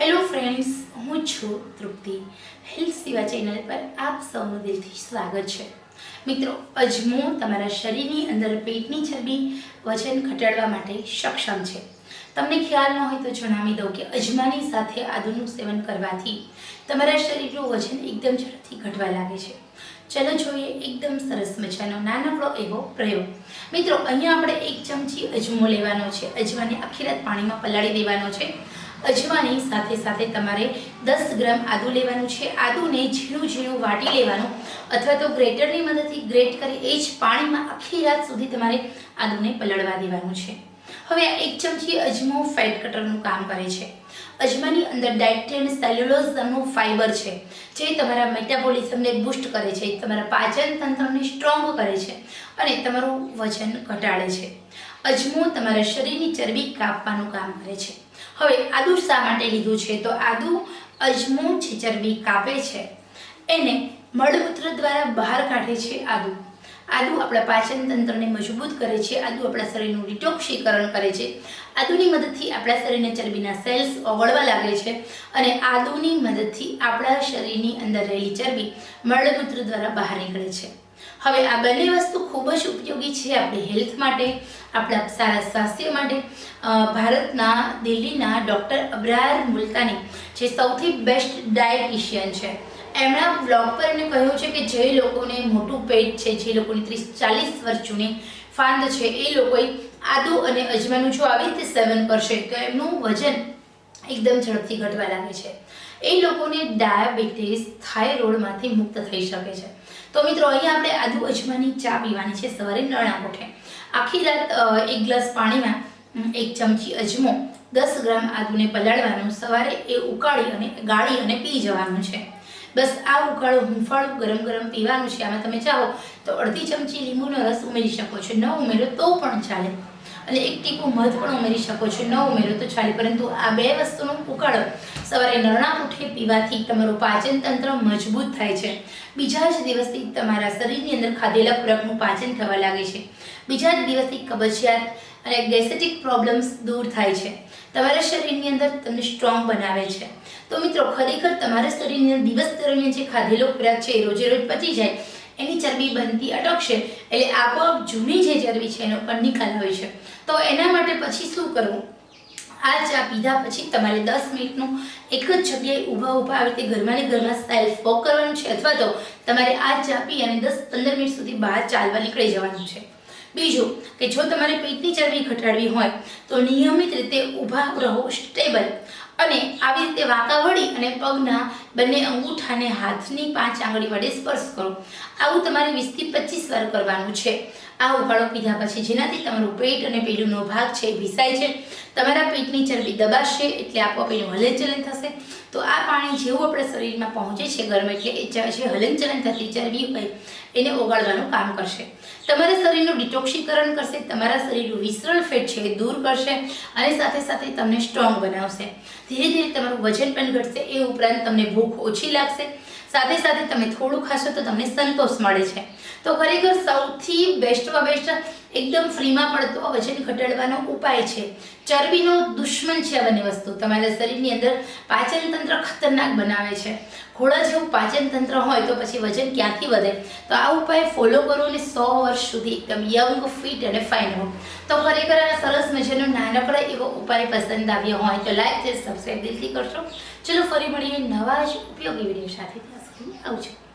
Hello friends હું છું તૃપ્તિ. Health સેવા ચેનલ પર આપ સૌનું દિલથી સ્વાગત છે. મિત્રો અજમો તમારા શરીરની અંદર પેટની ચરબી વજન ઘટાડવા માટે સક્ષમ છે. તમને ખ્યાલ ન હોય તો જણાવી દઉં કે અજમાની સાથે આદુનું સેવન કરવાથી તમારા શરીરનું વજન એકદમ ઝડપથી ઘટવા લાગે છે. ચલો જોઈએ એકદમ સરસ મજાનો નાનકડો એવો પ્રયોગ. મિત્રો, અહીંયા આપણે એક ચમચી અજમો લેવાનો છે. અજમાને આખી રાત પાણીમાં પલાળી દેવાનો છે. અજવાની સાથે સાથે તમારે દસ ગ્રામ આદુ લેવાનું છે. આદુને ઝીણું ઝીણું વાટી લેવાનું અથવા તો ગ્રેટરની મદદથી ગ્રેટ કરી એ જ પાણીમાં આખી રાત સુધી તમારે આદુને પલળવા દેવાનું છે. હવે આ એક ચમચી અજમો ફેટ કટરનું કામ કરે છે. અજમાની અંદર ડાયટેન સેલ્યુલોઝ નામનું ફાઇબર છે, જે તમારા મેટાબોલિઝમને બૂસ્ટ કરે છે, તમારા પાચન તંત્રને સ્ટ્રોંગ કરે છે અને તમારું વજન ઘટાડે છે. અજમો તમારા શરીરની ચરબી કાપવાનું કામ કરે છે. હવે આદુ શા માટે લીધું છે? તો આદુ અજમો જે ચરબી કાપે છે, એને મળમૂત્ર દ્વારા બહાર કાઢે છે આદુ. આદુ આપણા પાચન તંત્રને મજબૂત કરે છે, આદુ આપણા શરીરનું ડિટોક્સીકરણ કરે છે. આદુની મદદથી આપણા શરીરને ચરબીના સેલ્સ ઓગળવા લાગે છે અને આદુની મદદથી આપણા શરીરની અંદર રહેલી ચરબી મળમૂત્ર દ્વારા બહાર નીકળે છે. હવે આ બંને વસ્તુ ખૂબ જ ઉપયોગી છે આપણી હેલ્થ માટે, આપણા સારા સ્વાસ્થ્ય માટે. ભારતના દિલ્હીના ડૉક્ટર અબ્રાર મુલતાની જે સૌથી બેસ્ટ ડાયટિશિયન છે. એમના બ્લોગ પર એમને કહ્યું છે કે જે લોકોને મોટું પેટ છે, જે લોકોની ત્રીસ ચાલીસ વર્ષ જૂની ફાંદ છે, એ લોકોએ આદુ અને અજમાનું જો આવી રીતે સેવન કરશે, તો એમનું વજન એકદમ ઝડપથી ઘટવા લાગે છે. એ લોકોને ડાયાબિટીસ, થાઇરોઇડમાંથી મુક્ત થઈ શકે છે. તો મિત્રો અહીંયા આપણે આદુ અજમાની ચા પીવાની છે. સવારે નણા કોઠે આખી રાત એક ગ્લાસ પાણીમાં એક ચમચી અજમો, દસ ગ્રામ આદુને પલાળવાનું, સવારે એ ઉકાળી અને ગાળી અને પી જવાનું છે. બસ આ ઉકાળો હુંફાળું ગરમ ગરમ પીવાનું છે. આમાં તમે ચાહો તો અડધી ચમચી લીંબુનો રસ ઉમેરી શકો છો. ન ઉમેરો તો પણ ચાલે. અને એક ટીપું મધ પણ ઉમેરી શકો છો. ન ઉમેરો તો ચાલે પરંતુ આ બે વસ્તુનો ઉકાળો સવારે નરણા ઉઠે પીવાથી તમારું પાચન તંત્ર મજબૂત થાય છે. બીજા જ દિવસથી તમારા શરીરની અંદર ખાધેલા ખોરાકનું પાચન થવા લાગે છે. બીજા જ દિવસથી કબજિયાત અને ગેસેટિક પ્રોબ્લેમ્સ દૂર થાય છે. તમારા શરીરની અંદર તમને સ્ટ્રોંગ બનાવે છે. તો મિત્રો, ખરેખર તમારા શરીરની દિવસ દરમિયાન જે ખાધેલો ખોરાક છે એ રોજે રોજ પચી જાય એની ચરબી બનતી અટકશે. એટલે આપોઆપ જૂની જે ચરબી છે એનો પણ નિકાલ હોય છે. તો એના માટે પછી શું કરવું? આ ચા પીધા પછી તમારે દસ મિનિટનું એક જ જગ્યાએ ઊભા ઊભા આવી રીતે ઘરમાં ને ઘરમાં સ્ટાઇલ વોક કરવાનું છે. અથવા તો તમારે આ ચા પી અને દસ પંદર મિનિટ સુધી બહાર ચાલવા નીકળી જવાનું છે. બીજું કે જો તમારે પેટની ચરબી ઘટાડવી હોય તો નિયમિત રીતે ઊભા રહો સ્ટેબલ અને આવી રીતે વાંકા વળી અને પગના બંને અંગૂઠાને હાથની પાંચ આંગળી વડે સ્પર્શ કરો. આવું તમારે વીસથી પચીસ વાર કરવાનું છે. આ ઉકાળો પીધા પછી જેનાથી તમારું પેટ અને પેટનો ભાગ છે એ ભીસાય છે. તમારા પેટની ચરબી દબાશે એટલે આપોઆપ એનું હલનચલન થશે. તો આ પાણી જેવું આપણા શરીરમાં પહોંચે છે ગરમ એટલે એ જે હલનચલન થતી ચરબી હોય, એને ઓગાળવાનું કામ કરશે. તમારા શરીરનું ડિટોક્સીકરણ કરશે, તમારા શરીરનું વિસરલ ફેટ છે એ દૂર કરશે અને સાથે સાથે તમને સ્ટ્રોંગ બનાવશે. ધીરે ધીરે તમારું વજન પણ ઘટશે, એ ઉપરાંત તમને ભૂખ ઓછી લાગશે. સાથે સાથે તમે થોડું ખાશો તો તમને સંતોષ મળે છે. તો ખરેખર સૌથી બેસ્ટમાં બેસ્ટ એકદમ ફ્રીમાં પડતો વજન ઘટાડવાનો ઉપાય છે. ચરબીનો દુશ્મન છે આ બંને વસ્તુ. તમારા શરીરની અંદર પાચન તંત્ર ખતરનાક બનાવે છે. ઘોડા જેવું પાચન તંત્ર હોય તો પછી વજન ક્યાંથી વધે? તો આ ઉપાય ફોલો કરો અને સો વર્ષ સુધી એકદમ યંગ ફિટ અને ફાઇન હો તો ખરેખર આ સરસ મજાનો નાનકડો એવો ઉપાય પસંદ આવ્યો હોય તો લાઈક છે સબસ્ક્રાઈબ દિલથી કરશો. ચલો ફરી મળીએ નવા જ ઉપયોગી વીડિયો સાથે. આવજો.